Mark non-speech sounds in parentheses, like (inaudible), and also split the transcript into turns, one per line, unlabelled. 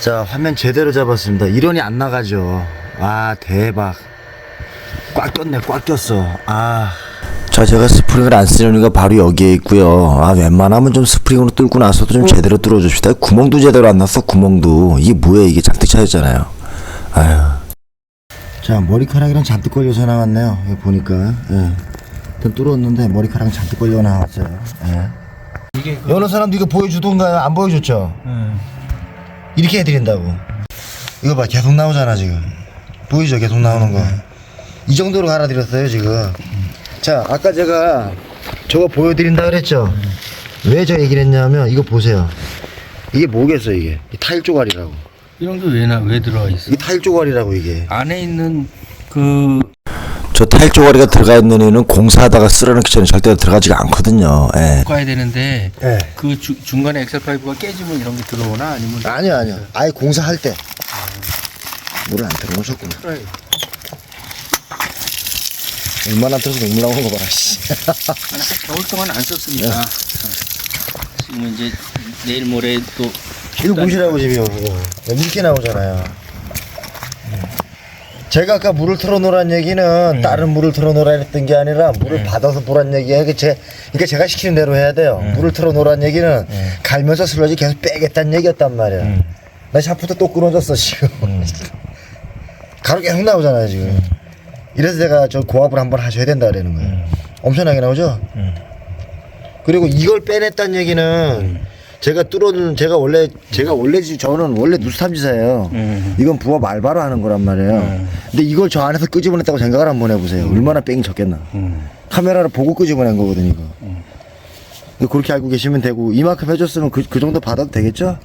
자, 화면 제대로 잡았습니다. 이론이 안 나가죠. 아, 대박. 꽉 꼈네, 꽉 꼈어. 아. 자, 제가 스프링을 안 쓰는 이유가 바로 여기에 있고요. 아, 웬만하면 좀 스프링으로 뚫고 나서도 좀 제대로 뚫어 줍시다. 구멍도 제대로 안 났어, 구멍도. 이게 뭐야, 이게 잔뜩 차였잖아요. 아유. 자, 머리카락이랑 잔뜩 걸려서 나왔네요. 여기 보니까. 예. 일단 뚫었는데 머리카락 잔뜩 걸려 나왔어요. 예.
이게 그,
여러 사람도 이거 보여주던가요? 안 보여줬죠?
음.
이렇게 해드린다고. 이거 봐, 계속 나오잖아, 지금. 보이죠? 계속 나오는 거. 이 정도로 갈아드렸어요, 지금. 자, 아까 제가 저거 보여드린다 그랬죠? 왜 저 얘기를 했냐면, 이거 보세요. 이게 뭐겠어, 이게. 이 타일 조각이라고.
이런 게 왜 나 왜 들어가 있어?
이게 타일 조각이라고, 이게.
안에 있는 그
저 타일 조각이가 들어가 있는 애는 공사하다가 쓸어넣기 전에 절대 들어가지가 않거든요. 예.
가야 되는데
예.
그 주, 중간에 엑셀 파이브가 깨지면 이런 게 들어오나 아니면
아니요, 아니요. 아예 공사할 때. 물을 안 틀어놓으셨구나.
틀어요.
얼마나 틀어서 눈물 나오는 거 봐라, 씨.
겨울 동안 안 썼으니까 지금 이제 내일 모레 또
이거 보시라고 지금 이거 이렇게 나오잖아요. 제가 아까 물을 틀어놓으란 얘기는 다른 물을 틀어놓으라 했던 게 아니라 물을 받아서 보란 얘기예요. 그 제, 그러니까 제가 시키는 대로 해야 돼요. 물을 틀어놓으란 얘기는 갈면서 슬러지 계속 빼겠다는 얘기였단 말이야. 나 샤프트 또 끊어졌어 지금. (laughs) 가루 계속 나오잖아요 지금. 이래서 제가 저 고압을 한번 하셔야 된다 그러는 거예요. 엄청나게 나오죠? 그리고 이걸 빼냈다는 얘기는 제가 뚫어둔 제가 원래 제가 원래 지- 저는 원래 누수탐지사예요.
음.
이건 부업 알바로 하는 거란 말이에요. 근데 이걸 저 안에서 끄집어냈다고 생각을 한번 해보세요. 얼마나 뺑이 쳤겠나.
음.
카메라를 보고 끄집어낸 거거든 이거. 근데 그렇게 알고 계시면 되고 이만큼 해줬으면 그, 그 정도 받아도 되겠죠?